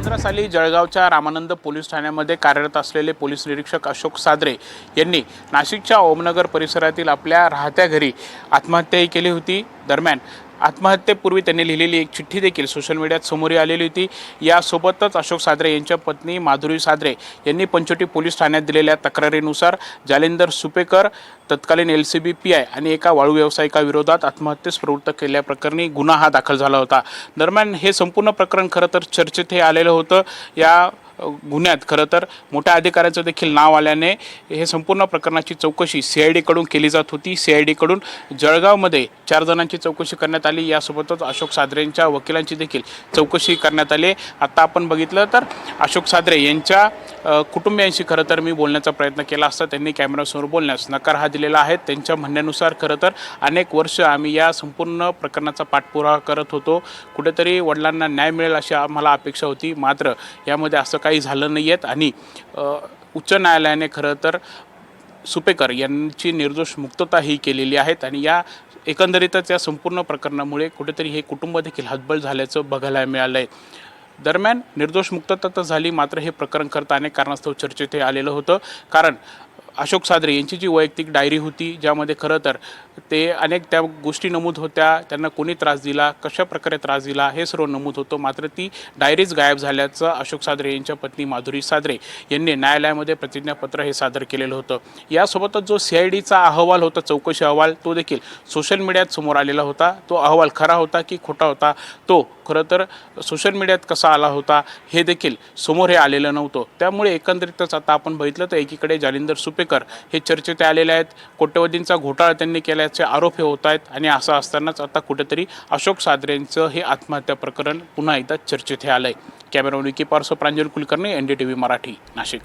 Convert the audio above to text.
पंधरा साली जळगावच्या रामानंद पोलीस ठाण्यामध्ये कार्यरत असलेले पोलीस निरीक्षक अशोक सादरे यांनी नाशिकच्या ओमनगर परिसरातील आपल्या राहत्या घरी आत्महत्याही केली होती. दरम्यान आत्महत्येपूर्वी त्यांनी लिहिलेली एक चिठ्ठी देखील सोशल मीडियात समोर आलेली होती. यासोबतच अशोक सादरे यांच्या पत्नी माधुरी सादरे यांनी पंचवटी पोलीस ठाण्यात दिलेल्या तक्रारीनुसार जालिंदर सुपेकर तत्कालीन L C B P I आणि एका वाळू व्यावसायिकाविरोधात आत्महत्येस प्रवृत्त केल्याप्रकरणी गुन्हा हा दाखल झाला होता. दरम्यान हे संपूर्ण प्रकरण खरं तर चर्चेत हे आलेलं होतं. या गुन्ह्यात. खरं तर मोठ्या अधिकाऱ्यांचं देखील नाव आल्याने हे संपूर्ण प्रकरणाची चौकशी सी आय डीकडून केली जात होती. सी आय डीकडून जळगावमध्ये चार जणांची चौकशी करण्यात आली. यासोबतच अशोक सादरेंच्या वकिलांची देखील चौकशी करण्यात आली. आता आपण बघितलं तर अशोक सादरे यांच्या कुटुंबियांशी खरं तर मी बोलण्याचा प्रयत्न केला असता. त्यांनी कॅमेऱ्यासमोर बोलण्यास नकार हा दिलेला आहे. त्यांच्या म्हणण्यानुसार खरं तर अनेक वर्ष आम्ही या संपूर्ण प्रकरणाचा पाठपुरावा करत होतो. कुठेतरी वडिलांना न्याय मिळेल अशी आम्हाला अपेक्षा होती. मात्र यामध्ये असं काही झालं नाही आहेत. आणि उच्च न्यायालयाने खरं तर सुपेकर यांची निर्दोष मुक्तता ही केलेली आहेत. आणि या एकंदरीतच या संपूर्ण प्रकरणामुळे कुठेतरी हे कुटुंब देखील हतबल झाल्याचं बघायला मिळालं आहे दरम्यान निर्दोष मुक्तता तर झाली मात्र हे प्रकरण करता अनेक कारणास्तव चर्चेत हे आलेलं होतं. कारण अशोक सादरे यांची जी वैयक्तिक डायरी होती ज्यामध्ये खरं तर ते अनेक त्या गोष्टी नमूद होत्या त्यांना कोणी त्रास दिला कशा प्रकारे त्रास दिला हे सर्व नमूद होतं. मात्र ती डायरीच गायब झाल्याचं अशोक सादरे यांच्या पत्नी माधुरी सादरे यांनी न्यायालयामध्ये प्रतिज्ञापत्र हे सादर केलेलं होतं. यासोबतच जो सी आय डीचा अहवाल होता चौकशी अहवाल तो देखील सोशल मीडियात समोर आलेला होता. तो अहवाल खरा होता की खोटा होता? तो खरं तर सोशल मीडियात कसा आला होता? हे देखील समोर हे आलेलं नव्हतं. त्यामुळे एकंदरीतच आता आपण बघितलं तर एकीकडे जालिंदर सुपेकर हे चर्चेत आलेले आहेत. कोट्यवधींचा घोटाळा त्यांनी केल्याचे आरोप हे होत आहेत आणि असं असतानाच आता कुठेतरी अशोक सादरेंचं हे आत्महत्या प्रकरण पुन्हा एकदा चर्चेत हे आलं आहे camera Vicky Parso Pranjal Kulkarni N D T V Marathi Nashik.